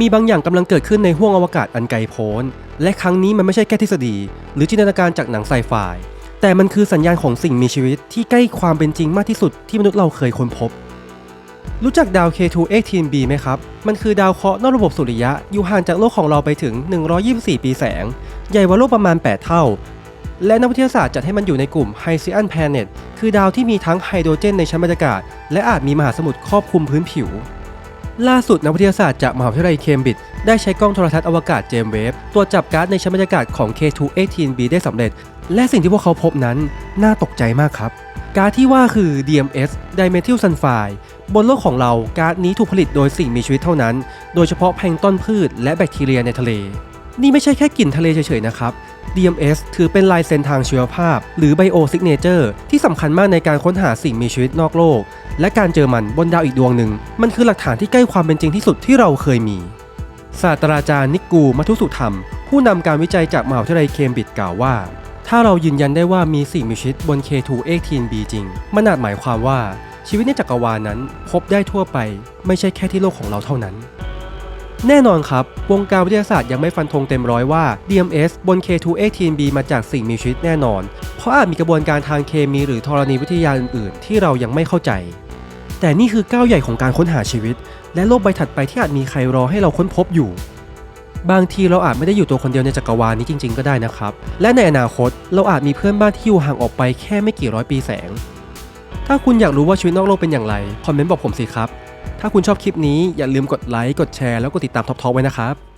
มีบางอย่างกำลังเกิดขึ้นในห้วงอวกาศอันไกลโพ้น และครั้งนี้มันไม่ใช่แค่ทฤษฎี หรือจินตนาการจากหนังไซไฟ แต่มันคือสัญญาณของสิ่งมีชีวิตที่ใกล้ความเป็นจริงมากที่สุดที่มนุษย์เราเคยค้นพบ รู้จักดาว K2-18b ไหมครับ มันคือดาวเคราะห์นอกระบบสุริยะ อยู่ห่างจากโลกของเราไปถึง 124 ปีแสง ใหญ่กว่าโลกประมาณ 8 เท่า และนักวิทยาศาสตร์จัดให้มันอยู่ในกลุ่ม h y c e a n Planet คือดาวที่มีทั้งไฮโดรเจนในชั้นบรรยากาศ และอาจมีมหาสมุทรครอบคลุมพื้นผิว ล่าสุดนักวิทยาศาสตร์จากมหาวิทยาลัยเคมบริดจ์ได้ใช้กล้องโทรทัศน์อวกาศเจมเวฟตรวจจับก๊าซในชั้นบรรยากาศของ K2-18b ได้สำเร็จ และสิ่งที่พวกเขาพบนั้นน่าตกใจมากครับก๊าซที่ว่าคือ DMS Dimethyl Sulfide บนโลกของเราก๊าซนี้ถูกผลิตโดยสิ่งมีชีวิตเท่านั้น โดยเฉพาะแพลงต้นพืชและแบคทีเรียในทะเล นี่ไม่ใช่แค่กลิ่นทะเลเฉยๆนะครับ DMS ถือเป็นลายเซ็นทางชีวภาพ หรือ Bio Signature ที่สำคัญมากในการค้นหาสิ่งมีชีวิตนอกโลก และการเจอมันบนดาวอีกดวงหนึ่ง มันคือหลักฐานที่ใกล้ความเป็นจริงที่สุดที่เราเคยมี ศาสตราจารย์นิกูมัทุสุธรรม ผู้นำการวิจัยจากมหาวิทยาลัยเคมบริดจ์กล่าวว่า ถ้าเรายืนยันได้ว่ามีสิ่งมีชีวิตบน K2-18b จริง มันอาจหมายความว่าชีวิตในจักรวาลนั้นพบได้ทั่วไป ไม่ใช่แค่ที่โลกของเราเท่านั้น แน่นอนครับ วงการวิทยาศาสตร์ยังไม่ฟันธงเต็มร้อยว่า DMS บน K2-18b มาจากสิ่งมีชีวิตแน่นอน เพราะอาจมีกระบวนการทางเคมีหรือธรณีวิทยาอื่น ๆ ที่เรายังไม่เข้าใจ แต่นี่คือก้าวใหญ่ของการค้นหาชีวิต และโลกใบถัดไปที่อาจมีใครรอให้เราค้นพบอยู่ บางทีเราอาจไม่ได้อยู่ตัวคนเดียวในจักรวาลนี้จริง ๆ ก็ได้นะครับ และในอนาคตเราอาจมีเพื่อนบ้านที่อยู่ห่างออกไปแค่ไม่กี่ร้อยปีแสง ถ้าคุณอยากรู้ว่าชีวิตนอกโลกเป็นอย่างไร คอมเมนต์บอกผมสิครับ ถ้าคุณชอบคลิปนี้อย่าลืมกดไลค์ กดแชร์ แล้วกดติดตามท็อปทอไว้นะครับ